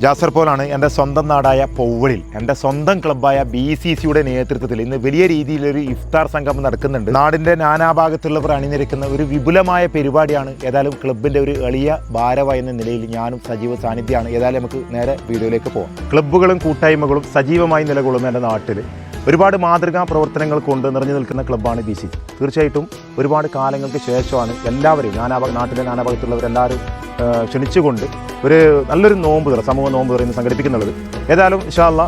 ജാസർ പോലാണ് എന്റെ സ്വന്തം നാടായ പൗവളിൽ എന്റെ സ്വന്തം ക്ലബ്ബായ ബി സി സിയുടെ നേതൃത്വത്തിൽ ഇന്ന് വലിയ രീതിയിലൊരു ഇഫ്താർ സംഗമം നടക്കുന്നുണ്ട്. നാടിന്റെ നാനാഭാഗത്തുള്ളവർ അണിനിരക്കുന്ന ഒരു വിപുലമായ പരിപാടിയാണ് ഏതായാലും ക്ലബിന്റെ ഒരു എളിയ ഭാരവ എന്ന നിലയിൽ ഞാനും സജീവ സാന്നിധ്യമാണ്. ഏതായാലും നമുക്ക് നേരെ വീഡിയോയിലേക്ക് പോകാം ക്ലബ്ബുകളും കൂട്ടായ്മകളും സജീവമായി നിലകൊള്ളുന്ന എന്റെ നാട്ടിൽ ഒരുപാട് മാതൃകാ പ്രവർത്തനങ്ങൾ കൊണ്ട് നിറഞ്ഞു നിൽക്കുന്ന ക്ലബ്ബാണ് ബി സി തീർച്ചയായിട്ടും ഒരുപാട് കാലങ്ങൾക്ക് ശേഷമാണ് എല്ലാവരും നാനാഭാഗ നാട്ടിലെ നാനാഭാഗത്തുള്ളവരെല്ലാവരും ക്ഷണിച്ചുകൊണ്ട് ഒരു നല്ലൊരു നോമ്പ് തുറ സമൂഹ നോമ്പ് തുറ ഇന്ന് സംഘടിപ്പിക്കുന്നുള്ളത്. ഏതായാലും ഇഷാള്ള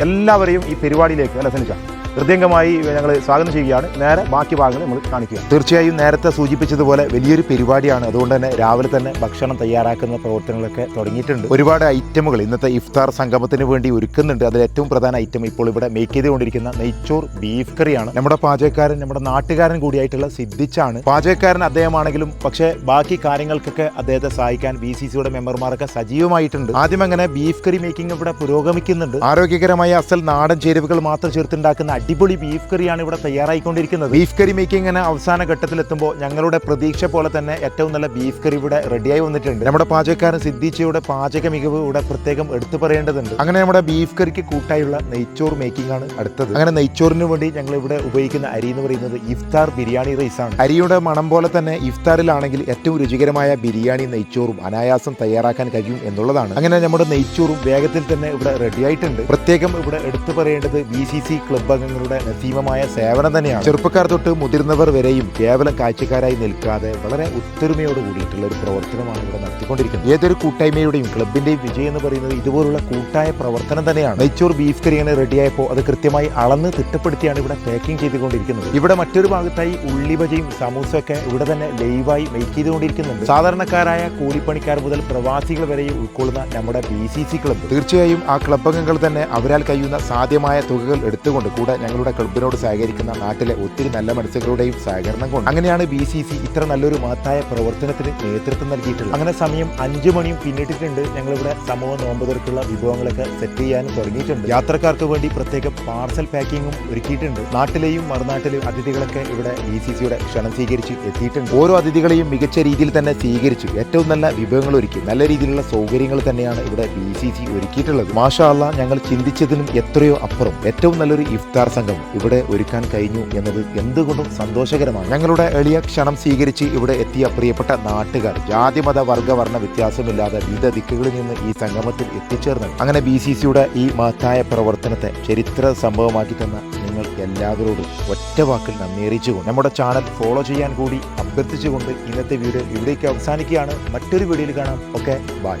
എല്ലാവരെയും ഈ പരിപാടിയിലേക്ക് അല്ല സനിച്ച ഹൃദയംഗമായി ഞങ്ങൾ സ്വാഗതം ചെയ്യുകയാണ്. നേരെ ബാക്കി ഭാഗങ്ങൾ നമ്മൾ കാണിക്കുക തീർച്ചയായും നേരത്തെ സൂചിപ്പിച്ചതുപോലെ വലിയൊരു പരിപാടിയാണ്. അതുകൊണ്ട് തന്നെ രാവിലെ തന്നെ ഭക്ഷണം തയ്യാറാക്കുന്ന പ്രവർത്തനങ്ങളൊക്കെ തുടങ്ങിയിട്ടുണ്ട്. ഒരുപാട് ഐറ്റമുകൾ ഇന്നത്തെ ഇഫ്താർ സംഗമത്തിന് വേണ്ടി ഒരുക്കുന്നുണ്ട്. അതിൽ ഏറ്റവും പ്രധാന ഐറ്റം ഇപ്പോൾ ഇവിടെ മേക്ക് ചെയ്തുകൊണ്ടിരിക്കുന്ന നെയ്ച്ചോർ ബീഫ് കറിയാണ്. നമ്മുടെ പാചകക്കാരൻ നമ്മുടെ നാട്ടുകാരൻ കൂടിയായിട്ടുള്ള സിദ്ധിച്ചാണ് പാചകക്കാരൻ അദ്ദേഹമാണെങ്കിലും പക്ഷേ ബാക്കി കാര്യങ്ങൾക്കൊക്കെ അദ്ദേഹത്തെ സഹായിക്കാൻ ബി സി സിയുടെ മെമ്പർമാരൊക്കെ സജീവമായിട്ടുണ്ട്. ആദ്യം അങ്ങനെ ബീഫ് കറി മേക്കിംഗ് ഇവിടെ പുരോഗമിക്കുന്നുണ്ട്. ആരോഗ്യകരമായ അസൽ നാടൻ ചേരുവകൾ മാത്രം ചേർത്തുണ്ടാക്കുന്ന അടിപൊളി ബീഫ് കറിയാണ് ഇവിടെ തയ്യാറായിക്കൊണ്ടിരിക്കുന്നത്. ബീഫ് കറി മേക്കിംഗ് അങ്ങനെ അവസാന ഘട്ടത്തിലെത്തുമ്പോൾ ഞങ്ങളുടെ പ്രതീക്ഷ പോലെ തന്നെ ഏറ്റവും നല്ല ബീഫ് കറി ഇവിടെ റെഡിയായി വന്നിട്ടുണ്ട്. നമ്മുടെ പാചകക്കാരൻ സിദ്ധിച്ചയുടെ പാചക മികവ് ഇവിടെ പ്രത്യേകം എടുത്തു പറയേണ്ടതുണ്ട്. അങ്ങനെ നമ്മുടെ ബീഫ് കറിക്ക് കൂട്ടായുള്ള നെയ്ച്ചോർ മേക്കിംഗ് ആണ് അടുത്തത്. അങ്ങനെ നെയ്ച്ചോറിന് വേണ്ടി ഞങ്ങൾ ഇവിടെ ഉപയോഗിക്കുന്ന അരി എന്ന് പറയുന്നത് ഇഫ്താർ ബിരിയാണി റൈസ് ആണ്. അരിയുടെ മണം പോലെ തന്നെ ഇഫ്താറിലാണെങ്കിൽ ഏറ്റവും രുചികരമായ ബിരിയാണി നെയ്ച്ചോറും അനായാസം തയ്യാറാക്കാൻ കഴിയും എന്നുള്ളതാണ്. അങ്ങനെ നമ്മുടെ നെയ്ച്ചോറും വേഗത്തിൽ തന്നെ ഇവിടെ റെഡിയായിട്ടുണ്ട് പ്രത്യേകം ഇവിടെ എടുത്തു പറയേണ്ടത് ബി സി സി ക്ലബ് അംഗങ്ങളുടെ നസീമമായ സേവനം തന്നെയാണ്. ചെറുപ്പക്കാർ തൊട്ട് മുതിർന്നവർ വരെയും കേവലം കാഴ്ചക്കാരായി നിൽക്കാതെ വളരെ ഒത്തൊരുമയോട് കൂടിയിട്ടുള്ള ഒരു പ്രവർത്തനമാണ് ഇവിടെ നടത്തിക്കൊണ്ടിരിക്കുന്നത്. ഏതൊരു കൂട്ടായ്മയുടെയും ക്ലബിന്റെയും വിജയം എന്ന് പറയുന്നത് ഇതുപോലുള്ള കൂട്ടായ പ്രവർത്തനം തന്നെയാണ്. നെയ്ച്ചോർ ബീഫ് കറി റെഡിയായപ്പോൾ അത് കൃത്യമായി അളന്ന് തിട്ടപ്പെടുത്തിയാണ് ഇവിടെ പാക്കിംഗ് ചെയ്തുകൊണ്ടിരിക്കുന്നത്. ഇവിടെ മറ്റൊരു ഭാഗത്തായി ഉള്ളിബജയും സമൂസയൊക്കെ ഇവിടെ തന്നെ ലൈവായി മെയ്ക്ക് ചെയ്തുകൊണ്ടിരിക്കുന്നുണ്ട്. സാധാരണക്കാരായ കൂലിപ്പണിക്കാർ മുതൽ പ്രവാസികൾ വരെയും ഉൾക്കൊള്ളുന്ന നമ്മുടെ ബി സി സി ക്ലബ്ബ്. തീർച്ചയായും ആ ക്ലബ് അംഗങ്ങൾ തന്നെ അവരാൽ കഴിയുന്ന സാധ്യമായ തുകകൾ എടുത്തുകൊണ്ട് കൂടെ ഞങ്ങളുടെ ക്ലബിനോട് സഹകരിക്കുന്ന നാട്ടിലെ ഒത്തിരി നല്ല മനസ്സുകളുടെയും സഹകരണം കൊണ്ട് അങ്ങനെയാണ് ബി സി സി ഇത്ര നല്ലൊരു മഹത്തായ പ്രവർത്തനത്തിന് നേതൃത്വം നൽകിയിട്ടുള്ളത്. അങ്ങനെ സമയം അഞ്ചു മണിയും പിന്നിട്ടിട്ടുണ്ട്. ഞങ്ങളിവിടെ സമൂഹ നോമ്പ് തുറക്കുള്ള വിഭവങ്ങളൊക്കെ സെറ്റ് ചെയ്യാൻ തുടങ്ങിയിട്ടുണ്ട്. യാത്രക്കാർക്ക് വേണ്ടി പ്രത്യേകം പാർസൽ പാക്കിങ്ങും ഒരുക്കിയിട്ടുണ്ട്. നാട്ടിലെയും മറുനാട്ടിലെയും അതിഥികളൊക്കെ ഇവിടെ ബി സി സിയുടെ ക്ഷണം സ്വീകരിച്ച് എത്തിയിട്ടുണ്ട്. ഓരോ അതിഥികളെയും മികച്ച രീതിയിൽ തന്നെ സ്വീകരിച്ചു. ഏറ്റവും നല്ല വിഭവങ്ങൾ ഒരുക്കി. നല്ല രീതിയിലുള്ള സൗകര്യങ്ങൾ തന്നെയാണ് ഇവിടെ ബി സി സി ഒരുക്കിയിട്ടുള്ളത്. മാഷാ അല്ലാ ഞങ്ങൾ ചിന്തിച്ചതിനും എത്രയോ അപ്പുറം. ഏറ്റവും നല്ലൊരു ഇഫ്താർ സംഘം ഇവിടെ ഒരുക്കാൻ കഴിഞ്ഞു എന്നത് എന്തുകൊണ്ടും സന്തോഷകരമാണ്. ഞങ്ങളുടെ എളിയ ക്ഷണം സ്വീകരിച്ച് ഇവിടെ എത്തിയ പ്രിയപ്പെട്ട നാട്ടുകാർ ജാതി മത വർണ വ്യത്യാസമില്ലാതെ വിവിധ ദിക്കുകളിൽ നിന്ന് ഈ സംഗമത്തിൽ എത്തിച്ചേർന്നു അങ്ങനെ ബി സി സിയുടെ ഈ മഹത്തായ പ്രവർത്തനത്തെ ചരിത്ര സംഭവമാക്കി തന്ന നിങ്ങൾ എല്ലാവരോടും ഒറ്റ വാക്കിൽ നന്ദി അറിയിച്ചുകൊണ്ട് നമ്മുടെ ചാനൽ ഫോളോ ചെയ്യാൻ കൂടി അഭ്യർത്ഥിച്ചുകൊണ്ട് ഇന്നത്തെ വീഡിയോ ഇവിടേക്ക് അവസാനിക്കുകയാണ്. മറ്റൊരു വീഡിയോയിൽ കാണാം. Okay bye.